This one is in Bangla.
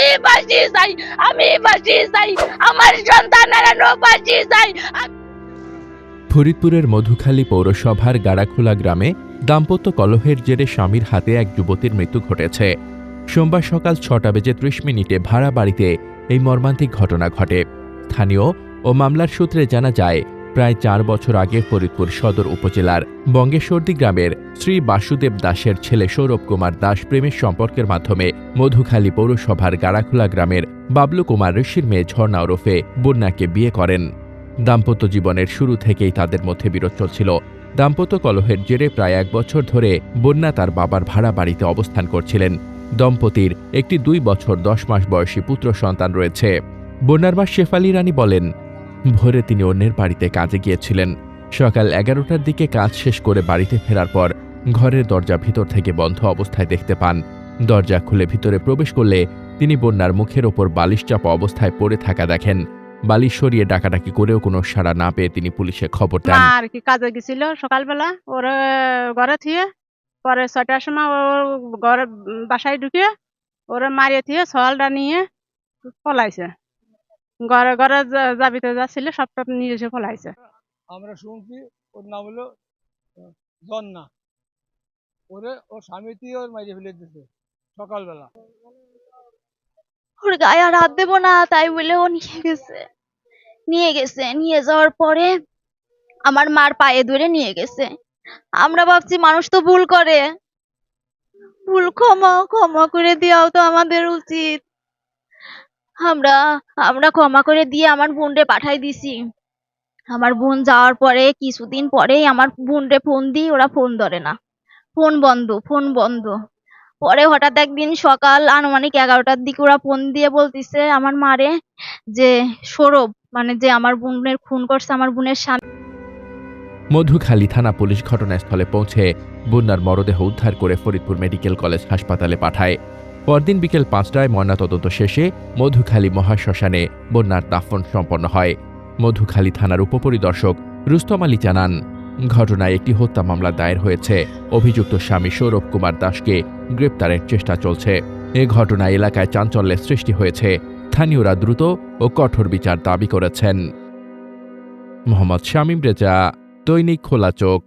আমি বাঁচি চাই আমি বাঁচি চাই আমার বাঁচি চাই ফরিদপুরের মধুখালী পৌরসভার গাড়াখোলা গ্রামে দাম্পত্য কলহের জেরে স্বামীর হাতে এক যুবতীর মৃত্যু ঘটেছে। সোমবার সকাল ছটা বেজে ত্রিশ মিনিটে ভাড়া বাড়িতে এই মর্মান্তিক ঘটনা ঘটে। স্থানীয় ও মামলার সূত্রে জানা যায় প্রায় চার বছর আগে ফরিদপুর সদর উপজেলার বঙ্গেশ্বরদী গ্রামের শ্রী বাসুদেব দাসের ছেলে সৌরভ কুমার দাস প্রেমের সম্পর্কের মাধ্যমে মধুখালী পৌরসভার গাড়াখোলা গ্রামের বাবলু কুমার ঋষির মেয়ে ঝর্ণা ওরফে বন্যাকে বিয়ে করেন। দাম্পত্য জীবনের শুরু থেকেই তাদের মধ্যে বিরোধ চলছিল। দাম্পত্য কলহের জেরে প্রায় এক বছর ধরে বন্যা তার বাবার ভাড়া বাড়িতে অবস্থান করছিলেন। দম্পতির একটি দুই বছর দশ মাস বয়সী পুত্র সন্তান রয়েছে। বন্যার মা শেফালি রানী বলেন ভোরে তিনি অন্যের বাড়িতে কাজে গিয়েছিলেন। সকাল এগারোটার দিকে কাজ শেষ করে বাড়িতে ফেরার পর ঘরের দরজা ভিতর থেকে বন্ধ অবস্থায় দেখতে পান। দরজা খুলে ভিতরে প্রবেশ করলে তিনি বন্যার মুখের ওপর বালিশ চাপা অবস্থায় পড়ে থাকা দেখেন। বালিশ সরিয়ে ডাকাডাকি করেও কোনো সাড়া না পেয়ে তিনি পুলিশে খবর দেন। আর কি কাজে গেছিল সকালবেলা? ওর ঘরে থিয়ে, পরে ছয়টার সময় ও ঘরে, বাসায় ঢুকে ওরে মারিয়ে থিয়ে সওয়ালটা নিয়ে পলাইছে। ঘরে যাবিতে যা ছিল সবটা নিয়ে এসে পলাইছে। আমরা শুনছি ওর নাম হলো জন্না। ওরে ওর স্বামীটি ওর মাইরে ফেলে দিছে সকালবেলা। ওর গায়ে আর হাত দেবো না তাই বলে ও নিয়ে গেছে। নিয়ে গেছে নিয়ে যাওয়ার পরে আমার মার পায়ে ধরে নিয়ে গেছে। আমরা ভাবছি মানুষ তো ভুল করে। ভুল ক্ষমা ক্ষমা করে দেওয়াও তো আমাদের উচিত। আমরা আমরা ক্ষমা করে দিয়ে আমার বোনরে পাঠাই দিছি। আমার বোন যাওয়ার পরে, কিছুদিন পরেই আমার বোনরে ফোন দিই, ওরা ফোন ধরে না। ফোন বন্ধ ফোন বন্ধ। পরে হঠাৎ একদিন সকাল আনুমানিক এগারোটার দিকে ওরা ফোন দিয়ে বলতিছে আমার মারে যে, সৌরভ মানে যে আমার বোনের খুন করছে আমার বোনের স্বামী। মধুখালী থানা পুলিশ ঘটনাস্থলে পৌঁছে বন্যার মরদেহ উদ্ধার করে ফরিদপুর মেডিকেল কলেজ হাসপাতালে পাঠায়। পরদিন বিকেল পাঁচটায় ময়নাতদন্ত শেষে মধুখালী মহাশ্মশানে বন্যার দাফন সম্পন্ন হয়। মধুখালী থানার উপপরিদর্শক রুস্তম আলী জানান, ঘটনায় একটি হত্যা মামলা দায়ের হয়েছে। অভিযুক্ত স্বামী সৌরভ কুমার দাসকে গ্রেপ্তারের চেষ্টা চলছে। এ ঘটনায় এলাকায় চাঞ্চল্যের সৃষ্টি হয়েছে। স্থানীয়রা দ্রুত ও কঠোর বিচার দাবি করেছেন। মোহাম্মদ শামীম রেজা, দৈনিক খোলা চোখ।